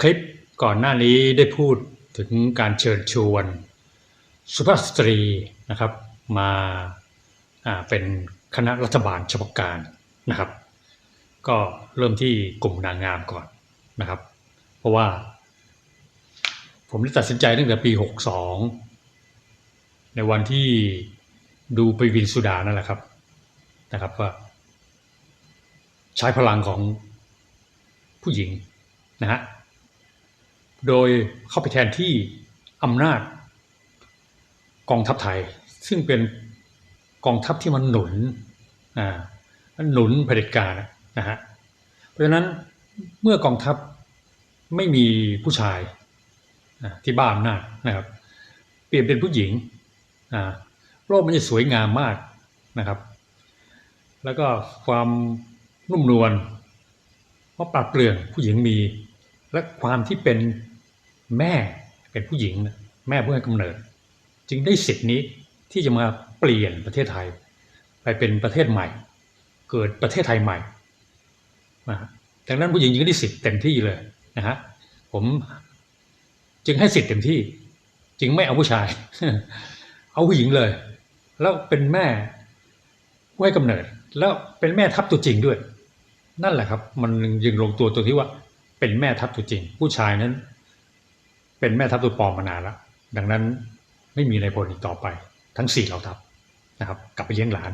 คลิปก่อนหน้านี้ได้พูดถึงการเชิญชวนสุภาพสตรีนะครับมาเป็นคณะรัฐบาลเฉพาะการนะครับ ก็เริ่มที่กลุ่มนางงามก่อนนะครับ เพราะว่า ผมได้ตัดสินใจตั้งแต่ปี 62 ในวันที่ดูไปวินสุดานั่นแหละครับนะครับว่าใช้พลังของผู้หญิงนะฮะ โดยเข้าไปแทนที่อำนาจกองทัพไทย ซึ่งเป็นกองทัพที่มันหนุนอ่าหนุนเผด็จการนะฮะเพราะฉะนั้นเมื่อกองทัพไม่มีผู้ชายที่บ้าอำนาจนะครับ เปลี่ยนเป็นผู้หญิงโลกมันจะสวยงามมากนะครับ แล้วก็ความนุ่มนวลเพราะปราดเปรื่องผู้หญิงมี และความที่เป็น แม่เป็นผู้หญิงนะแม่ผู้ให้กำเนิด จึงได้สิทธินี้ที่จะมาเปลี่ยนประเทศไทย ไปเป็นประเทศใหม่ เกิดประเทศไทยใหม่นะฮะดังนั้นผู้หญิงจึงได้สิทธิ์เต็มที่เลยนะฮะผมจึงให้สิทธิ์เต็มที่ จึงไม่เอาผู้ชาย เอาผู้หญิงเลย แล้วเป็นแม่ผู้ให้กำเนิด แล้วเป็นแม่ทัพตัวจริงด้วย นั่นแหละครับ มันยังลงตัวตรงที่ว่าเป็นแม่ทัพตัวจริง ผู้ชายนั้น เป็นแม่ทัพตัวปลอมมานานแล้ว ดังนั้นไม่มีในพลอีกต่อไป ทั้งสี่เหล่าทัพนะครับ กลับไปเลี้ยงหลาน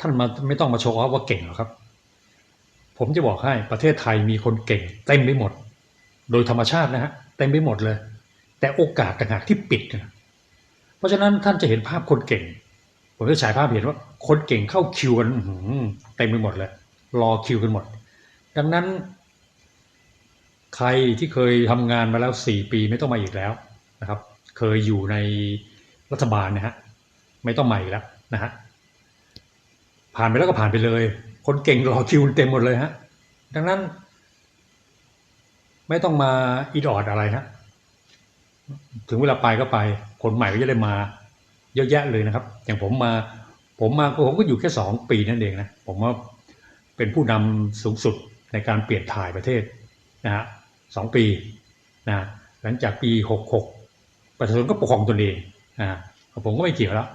ท่านมาไม่ต้องมาโชว์ว่าเก่งหรอกครับ ผมจะบอกให้ประเทศไทยมีคนเก่งเต็มไปหมด โดยธรรมชาตินะฮะเต็มไปหมดเลย แต่โอกาสต่างหากที่ปิดนะเพราะฉะนั้นท่านจะเห็นภาพคนเก่ง ผมจะฉายภาพเห็นว่า คนเก่งเข้าคิวกันเต็มไปหมดเลย รอคิวกันหมด ดังนั้น ใครที่เคยทำงานมาแล้วสี่ปีไม่ต้องมาอีกแล้วนะครับ เคยอยู่ในรัฐบาลนะฮะไม่ต้องมาอีกแล้วนะฮะผ่านไปแล้วก็ผ่านไปเลย คนเก่งรอคิวเต็มหมดเลยฮะดังนั้น ไม่ต้องมาอีดออดอะไรฮะถึงเวลาไปก็ไปคนใหม่ก็จะได้มาเยอะแยะเลยนะครับ อย่างผมมา ผมมาผมก็อยู่แค่สองปีนั่นเองนะผมว่าเป็นผู้นำสูงสุดในการเปลี่ยนถ่ายประเทศนะฮะ สองปีนะหลังจากปีหกหกประชาชนก็ปกครองตนเองนะผมก็ไม่เกี่ยวแล้ว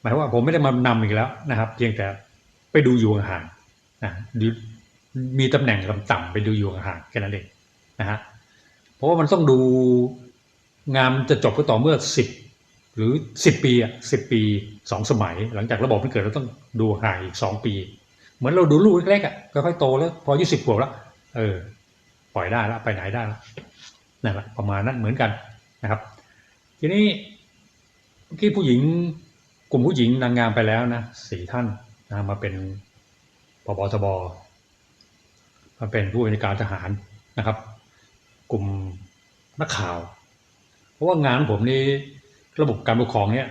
หมายว่าผมไม่ได้มานำอีกแล้วนะครับ เพียงแต่ไปดูอยู่ห่างนะมีตำแหน่งต่ำๆไปดูอยู่ห่างแค่นั้นเองนะฮะเพราะว่ามันต้องดูงานจะจบก็ต่อเมื่อสิบหรือสิบปีอะสิบปีสองสมัย หลังจากระบบมันเกิดเราต้องดูห่างอีกสองปี เหมือนเราดูลูกเล็กๆอะค่อยๆโตแล้ว พออายุสิบขวบแล้วเออ ปล่อยได้แล้วไปไหนได้แล้วนั่นแหละประมาณนั้นเหมือนกันนะครับ ทีนี้เมื่อกี้ผู้หญิงกลุ่มผู้หญิงนางงามไปแล้วนะสี่ท่านนะมาเป็นปบทบมาเป็นผู้บัญชาการทหารนะครับ กลุ่มนักข่าว เพราะว่างานผมนี่ระบบการปกครองเนี่ย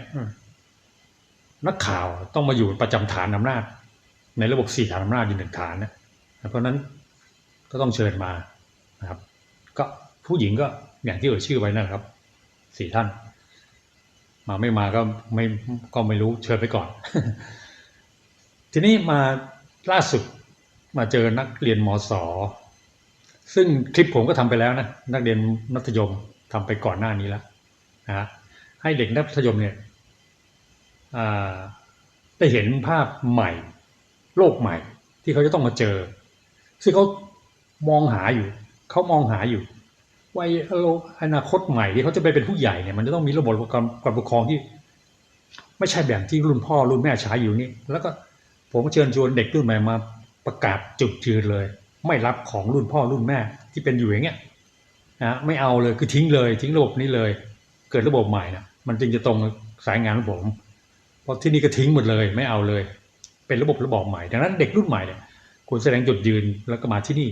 นักข่าวต้องมาอยู่ประจำฐานอำนาจ ในระบบสี่ฐานอำนาจอยู่หนึ่งฐานนะเพราะนั้นก็ต้องเชิญมา นะครับ ก็ผู้หญิงก็อย่างที่เอ่ยชื่อไว้นั่นแหละครับสี่ท่าน มาไม่มาก็ไม่ก็ไม่รู้เชิญไปก่อน ทีนี้มาล่าสุดมาเจอนักเรียนมศซึ่งคลิปผมก็ทำไปแล้วนะนักเรียนมัธยมทำไปก่อนหน้านี้แล้วนะฮะให้เด็กนักมัธยมเนี่ยได้เห็นภาพใหม่ โลกใหม่ที่เขาจะต้องมาเจอ ซึ่งเขามองหาอยู่ เขามองหาอยู่วัยอนาคตใหม่ที่เขาจะไปเป็นผู้ใหญ่เนี่ยมันจะต้องมีระบบการปกครองที่ ไม่ใช่แบบที่รุ่นพ่อรุ่นแม่ใช้อยู่นี่แล้วก็ผมเชิญชวนเด็กรุ่นใหม่มาประกาศจุดยืนเลย ไม่รับของรุ่นพ่อรุ่นแม่ที่เป็นอยู่อย่างเงี้ยนะไม่เอาเลยคือทิ้งเลย ทิ้งระบบนี้เลย เกิดระบบใหม่นะมันจึงจะตรงสายงานของผมเพราะที่นี่ก็ทิ้งหมดเลย ไม่เอาเลย เป็นระบบระบอบใหม่ ดังนั้นเด็กรุ่นใหม่เนี่ยควรแสดงจุดยืนแล้วก็มาที่นี่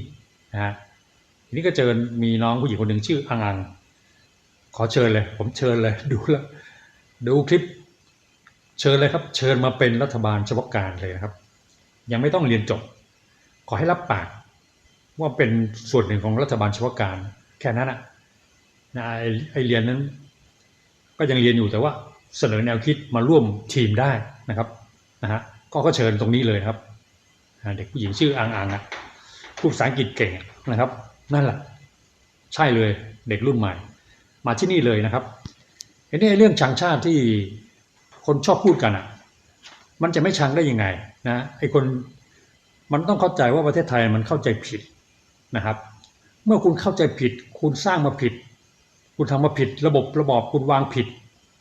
นะฮะ ทีนี้ก็เจอมีน้องผู้หญิงคนหนึ่งชื่ออังอัง ขอเชิญเลย ผมเชิญเลย ดูแล้วดูคลิป เชิญเลยครับ เชิญมาเป็นรัฐบาลเฉพาะการเลยนะครับ ยังไม่ต้องเรียนจบ ขอให้รับปาก ว่าเป็นส่วนหนึ่งของรัฐบาลเฉพาะการ แค่นั้นอะนะไอ้ไอเรียนนั้น ก็ยังเรียนอยู่แต่ว่าเสนอแนวคิดมาร่วมทีมได้นะครับนะฮะก็ก็เชิญตรงนี้เลยครับ เด็กผู้หญิงชื่ออังอังอะพูดภาษาอังกฤษเก่งนะครับ นั่นแหละ ใช่เลยเด็กรุ่นใหม่ มาที่นี่เลยนะครับเห็นไหมเรื่องชังชาติที่คนชอบพูดกันอะ มันจะไม่ชังได้ยังไงนะไอ้คนมันต้องเข้าใจว่าประเทศไทยมันเข้าใจผิดนะครับ เมื่อคุณเข้าใจผิด คุณสร้างมาผิด คุณทำมาผิด ระบบระบอบคุณวางผิด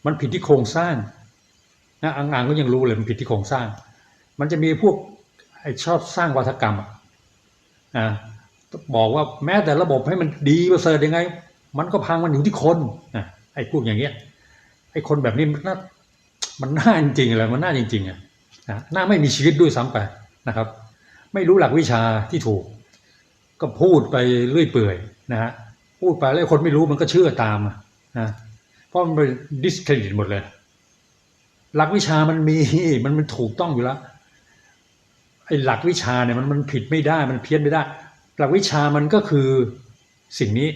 มันผิดที่โครงสร้างนะอ่างๆก็ยังรู้เลยมันผิดที่โครงสร้าง มันจะมีพวกไอ้ชอบสร้างวัฒกรรมอะอ่า บอกว่าแม้แต่ระบบให้มันดีประเสริฐยังไง มันก็พังมันอยู่ที่คนนะไอ้พวกอย่างเงี้ยไอ้คนแบบนี้มันน่ามันน่าจริงๆเลยมันน่าจริงๆอะนะน่าไม่มีชีวิตด้วยซ้ำไปนะครับ ไม่รู้หลักวิชาที่ถูก ก็พูดไปเรื่อยเปื่อยนะฮะพูดไปแล้วคนไม่รู้มันก็เชื่อตามนะเพราะมันไปดิสเครดิตหมดเลย หลักวิชามันมีมันมันถูกต้องอยู่แล้วไอ้หลักวิชาเนี่ยมันมันผิดไม่ได้มันเพี้ยนไม่ได้ หลักวิชามันก็คือสิ่งนี้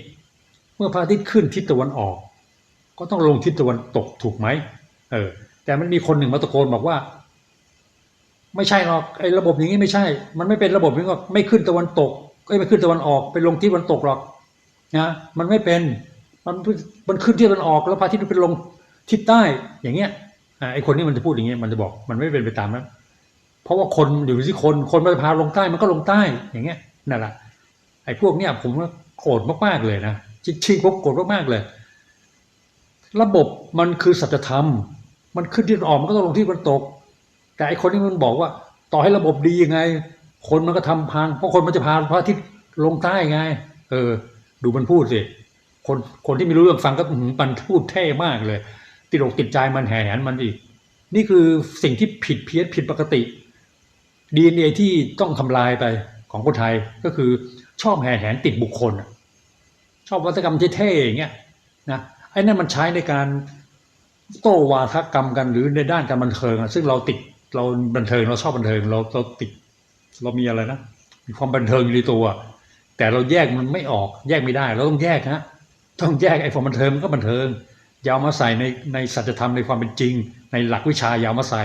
เมื่อพระอาทิตย์ขึ้นทิศตะวันออก ก็ต้องลงทิศตะวันตกถูกไหมเออแต่มันมีคนหนึ่งมาตะโกนบอกว่า ไม่ใช่หรอกไอ้ระบบอย่างนี้ไม่ใช่ มันไม่เป็นระบบนี้ก็ไม่ขึ้นตะวันตกก็ไม่ขึ้นตะวันออกไปลงที่ตะวันตกหรอกนะมันไม่เป็นมันมันขึ้นที่ตะวันออกแล้วพระอาทิตย์มันเป็นลงทิศใต้อย่างเงี้ยไอ้คนนี้มันจะพูดอย่างเงี้ยมันจะบอกมันไม่เป็นไปตามนั้นเพราะว่าคนอยู่ที่คนคนมันพาลงใต้มันก็ลงใต้อย่างเงี้ยนั่นแหละ ไอ้พวกเนี้ยผมโกรธมากๆเลยนะชิงๆผมโกรธมากๆเลย ระบบมันคือสัจธรรม มันขึ้นที่มันออกมันก็ต้องลงที่ตะวันตก แต่ไอ้คนที่มันบอกว่า ต่อให้ระบบดียังไง คนมันก็ทำพังเพราะคนมันจะพาพระอาทิตย์ลงใต้ไง เออ ดูมันพูดสิคนคนที่ไม่รู้เรื่องฟังก็มันพูดเท่มากเลย ติดอกติดใจมันแห่แหนมันอีก นี่คือสิ่งที่ผิดเพี้ยนผิดปกติ DNA ที่ต้องทำลายไปของคนไทยก็คือ ชอบแห่แหนติดบุคคลอะชอบวัฒกรรมที่เท่อย่างเงี้ยนะไอ้นั่นมันใช้ในการโต้วาทกรรมกันหรือในด้านการบันเทิงอะซึ่งเราติดเราบันเทิงเราชอบบันเทิงเราเราติดเรามีอะไรนะมีความบันเทิงอยู่ในตัว แต่เราแยกมันไม่ออกแยกไม่ได้ เราต้องแยกฮะต้องแยกไอ้ความบันเทิงมันก็บันเทิงยาวมาใส่ในในสัจธรรมในความเป็นจริง ในหลักวิชายาวมาใส่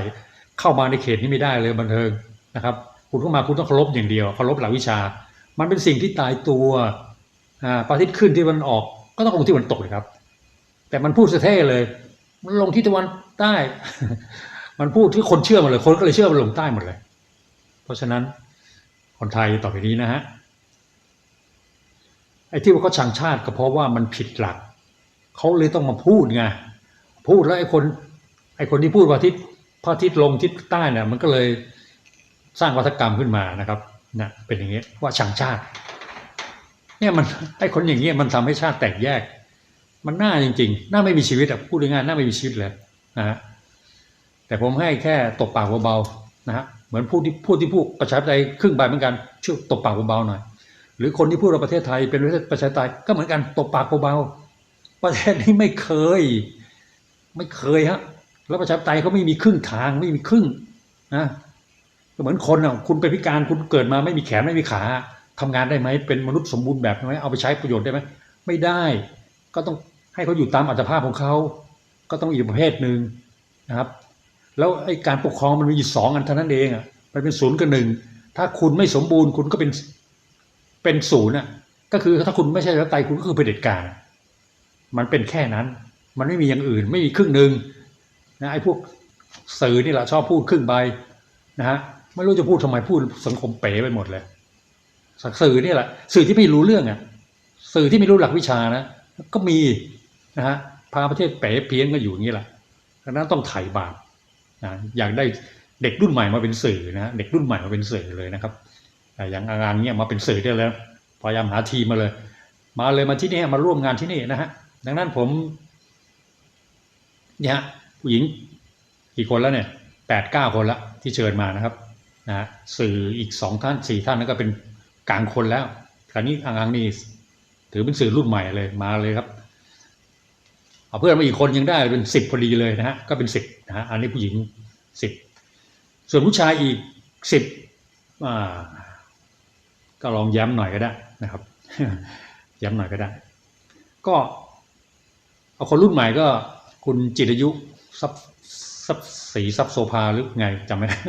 เข้ามาในเขตนี้ไม่ได้เลยบันเทิงนะครับ คุณเข้ามาคุณต้องเคารพอย่างเดียวเคารพหลักวิชา มันเป็นสิ่งที่ตายตัวอ่าพระอาทิตย์ขึ้นที่มันออก ก็ต้องลงที่ตะวันตกเลยครับ แต่มันพูดเท่เลย มันลงที่ตะวันใต้ มันพูดที่คนเชื่อหมดเลย คนก็เลยเชื่อมันลงใต้หมดเลย เพราะฉะนั้นคนไทยต่อไปนี้นะฮะไอ้ที่ว่าเขาชังชาติก็เพราะว่ามันผิดหลักเขาเลยต้องมาพูดไงพูดแล้วไอ้คน ไอ้คนที่พูดว่าทิศพระอาทิตย์ลงทิศใต้เนี่ยมันก็เลยสร้างวัฒกรรมขึ้นมานะครับ นะเป็นอย่างนี้ว่าชังชาติ เนี่ยมันไอ้คนอย่างเงี้ยมันทำให้ชาติแตกแยก มันน่าจริงๆน่าไม่มีชีวิตอะพูดง่ายๆน่าไม่มีชีวิตเลยนะฮะแต่ผมให้แค่ตบปากเบาๆนะฮะเหมือนพูดที่พูดที่พูดประชาธิปไตยครึ่งใบเหมือนกันช่วยตบปากเบาๆหน่อยหรือคนที่พูดว่าประเทศไทยเป็นประเทศประชาธิปไตยก็เหมือนกันตบปากเบาๆประเทศนี้ไม่เคย ไม่เคยฮะแล้วประชาธิปไตยเขาไม่มีครึ่งทางไม่มีครึ่งนะ ก็เหมือนคนอะคุณเป็นพิการคุณเกิดมาไม่มีแขนไม่มีขาทำงานได้ไหมเป็นมนุษย์สมบูรณ์แบบไหมเอาไปใช้ประโยชน์ได้ไหมไม่ได้ ก็ต้องให้เขาอยู่ตามอัตภาพของเขา ก็ต้องอีกประเภทหนึ่งนะครับ แล้วไอ้การปกครองมันมีอยู่สองอันเท่านั้นเองอะมันเป็นศูนย์กับหนึ่งถ้าคุณไม่สมบูรณ์คุณก็เป็นเป็นศูนย์อะก็คือถ้าคุณไม่ใช่รัฐไตคุณก็คือเผด็จการ มันเป็นแค่นั้น มันไม่มีอย่างอื่น ไม่มีครึ่งหนึ่งนะไอ้พวกสื่อนี่แหละชอบพูดครึ่งใบนะฮะ ไม่รู้จะพูดทำไมพูดสังคมเป๋ไปหมดเลยสื่อนี่แหละ สื่อที่ไม่รู้เรื่องอะ สื่อที่ไม่รู้หลักวิชานะก็มีนะฮะพาประเทศเป๋เพี้ยนก็อยู่อย่างนี้แหละดังนั้นต้องไถ่บาปนะอยากได้เด็กรุ่นใหม่มาเป็นสื่อนะเด็กรุ่นใหม่มาเป็นสื่อเลยนะครับอย่างอางานเนี่ยมาเป็นสื่อได้แล้วพยายามหาทีมมาเลย มาเลยมาที่นี่มาร่วมงานที่นี่นะฮะดังนั้นผมเนี่ยฮะผู้หญิงกี่คนแล้วเนี่ยแปดเก้าคนละที่เชิญมานะครับ นะฮะสื่ออีกสองท่านสี่ท่านนั้นก็เป็นกลางคนแล้วคราวนี้อางางนี่ถือเป็นสื่อรุ่นใหม่เลยมาเลยครับเอาเพื่อนมาอีกคนยังได้เป็นสิบพอดีเลยนะฮะก็เป็นสิบนะฮะอันนี้ผู้หญิงสิบส่วนผู้ชายอีกสิบอ่าก็ลองย้ำหน่อยก็ได้นะครับ ย้ำหน่อยก็ได้ ก็เอาคนรุ่นใหม่ก็คุณจิตรยุซับซับสีซับโซภาหรือไงจำไม่ได้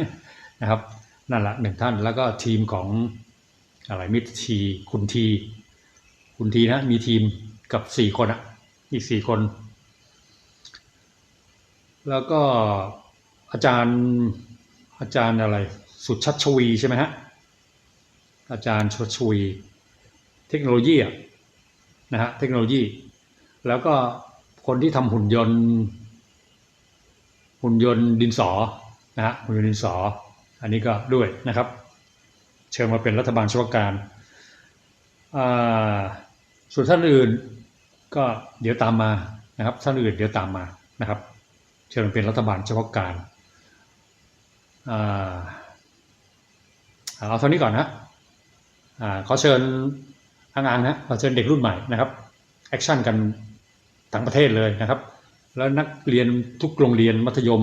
นะครับ นั่นละหนึ่งท่านแล้วก็ทีมของอะไรมิตรทีคุณที คุณทีนะมีทีมกับสี่คนอะอีกสี่คน แล้วก็อาจารย์อาจารย์อะไรสุชัชวีใช่ไหมฮะอาจารย์ชัชวีเทคโนโลยีอะนะฮะเทคโนโลยี แล้วก็คนที่ทำหุ่นยนต์ หุ่นยนต์ดินสอนะฮะหุ่นยนต์ดินสอ อันนี้ก็ด้วยนะครับ เชิญมาเป็นรัฐบาลช่วการส่วนท่านอื่นก็เดี๋ยวตามมานะครับ ท่านอื่นเดี๋ยวตามมานะครับ เชิญเป็นรัฐบาลเฉพาะการเอาเท่านี้ก่อนนะขอเชิญอ่างๆนะขอเชิญเด็กรุ่นใหม่นะครับแอคชั่นกันทั้งประเทศเลยนะครับ แล้วนักเรียนทุกโรงเรียนมัธยม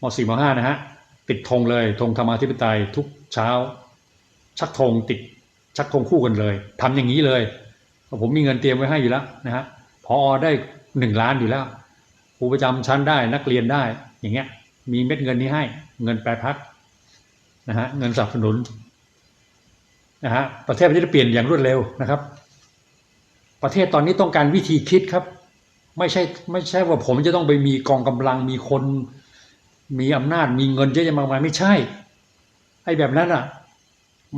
ม .4 ม .5 นะฮะ ติดธงเลยธงธรรมาธิปไตยทุกเช้า ชักธงติด ชักธงคู่กันเลยทำอย่างนี้เลย ผมมีเงินเตรียมไว้ให้อยู่แล้วนะฮะพอได้หนึ่งล้านอยู่แล้วครูประจำชั้นได้นักเรียนได้อย่างเงี้ย มีเม็ดเงินนี้ให้ เงินแปรพักนะฮะเงินสนับสนุนนะฮะประเทศมันจะเปลี่ยนอย่างรวดเร็วนะครับ ประเทศตอนนี้ต้องการวิธีคิดครับ ไม่ใช่ไม่ใช่ว่าผมจะต้องไปมีกองกำลังมีคน มีอำนาจมีเงินเยอะแยะมากมายไม่ใช่ไอ้แบบนั้นอะ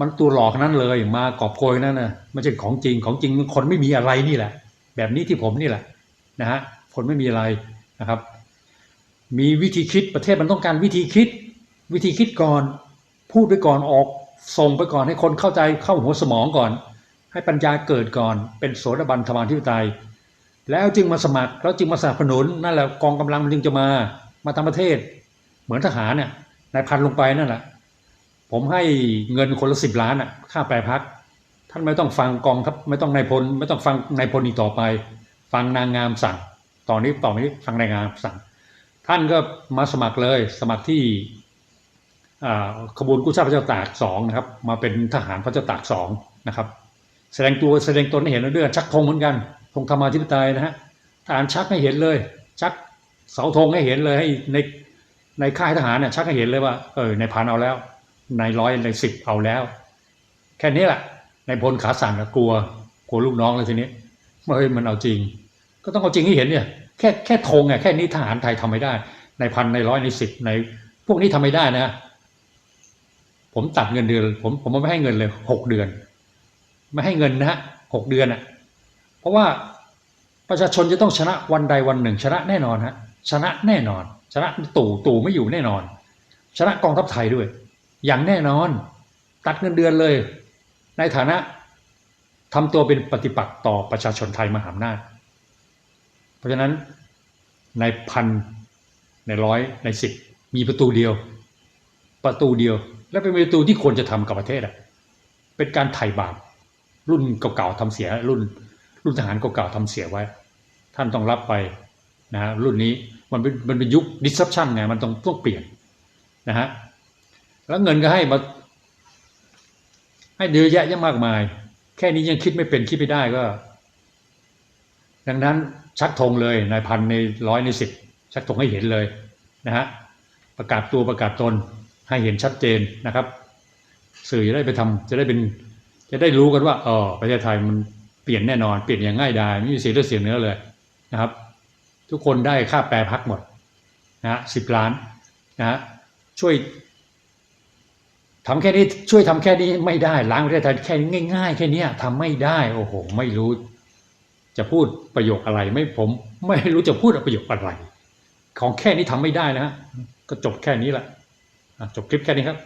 มันตัวหลอกนั้นเลยมากอบโกยนั่นน่ะไม่ใช่ของจริงของจริงคนไม่มีอะไรนี่แหละ แบบนี้ที่ผมนี่แหละนะฮะคนไม่มีอะไรนะครับ มีวิธีคิดประเทศมันต้องการวิธีคิด วิธีคิดก่อน พูดไปก่อนออกส่งไปก่อนให้คนเข้าใจเข้าหัวสมองก่อน ให้ปัญญาเกิดก่อน เป็นโสดาบันธรรมาธิปไตยแล้วจึงมาสมัครแล้วจึงมาสนับสนุนนั่นแหละกองกำลังมันจึงจะมามาทำประเทศ เหมือนทหารเนี่ยนายพันลงไปนั่นแหละผมให้เงินคนละสิบล้านอะ ค่าแปรพัก ท่านไม่ต้องฟังกองทัพไม่ต้องนายพล ไม่ต้องฟังนายพลอีกต่อไป ฟังนางงามสั่ง ตอนนี้ต่อไปนี้ฟังนายงามสั่ง ท่านก็มาสมัครเลย สมัครที่ขบวนกู้ชาติพระเจ้าตากสองนะครับ มาเป็นทหารพระเจ้าตากสองนะครับ แสดงตัวแสดงตนให้เห็นแล้วด้วยชักธงเหมือนกันธงธรรมาธิปไตยนะฮะทหารชักให้เห็นเลย ชักเสาธงให้เห็นเลยให้ใน ในค่ายทหารเนี่ยชักให้เห็นเลยว่าเออในพันเอาแล้วในร้อยในสิบเอาแล้ว แค่นี้แหละในพลขาสั่นก็กลัวกลัวลูกน้องเลยทีนี้เฮ้ยมันเอาจริง ก็ต้องเอาจริงให้เห็นเนี่ยแค่แค่ธงอะแค่นี้ทหารไทยทำไม่ได้ ในพันในร้อยในสิบใน พวกนี้ทำไม่ได้นะ ผมตัดเงินเดือน ผมผมไม่ให้เงินเลยหกเดือน ไม่ให้เงินนะฮะหกเดือนอะ เพราะว่าประชาชนจะต้องชนะวันใดวันหนึ่ง ชนะแน่นอนฮะชนะแน่นอน ชนะตู่ตู่ไม่อยู่แน่นอน ชนะกองทัพไทยด้วย อย่างแน่นอน ตัดเงินเดือนเลย ในฐานะทำตัวเป็นปฏิปักษ์ต่อประชาชนไทยมหาอำนาจ เพราะฉะนั้นในพันในร้อยในสิบมีประตูเดียว ประตูเดียว และเป็นประตูที่ควรจะทำกับประเทศอะเป็นการไถ่บาปรุ่นเก่าๆทำเสียรุ่น รุ่นทหารเก่าๆทำเสียไว้ ท่านต้องรับไป นะฮะรุ่นนี้มันเป็นมันเป็นยุค disruption ไงมันต้องต้องเปลี่ยนนะฮะแล้วเงินก็ให้มาให้เยอะแยะยังมากมาย แค่นี้ยังคิดไม่เป็นคิดไม่ได้ก็ ดังนั้นชักธงเลยนายพันในร้อยในสิบชักธงให้เห็นเลยนะฮะประกาศตัวประกาศตนให้เห็นชัดเจนนะครับ สื่อจะได้ไปทำจะได้เป็น จะได้รู้กันว่าเออประเทศไทยมันเปลี่ยนแน่นอน เปลี่ยนอย่างง่ายดายไม่มีเสียเลือดเสียเนื้อเลยนะครับ ทุกคนได้ค่าแปรพักหมดนะฮะสิบล้านนะฮะช่วยทำแค่นี้ช่วยทำแค่นี้ไม่ได้ล้างประเทศไทยแค่นี้ง่าย ๆ แค่นี้ทำไม่ได้โอ้โหไม่รู้ จะพูดประโยคอะไรไม่ผม ไม่รู้จะพูดประโยคอะไร ของแค่นี้ทำไม่ได้นะฮะก็จบแค่นี้แหละจบคลิปแค่นี้ครับ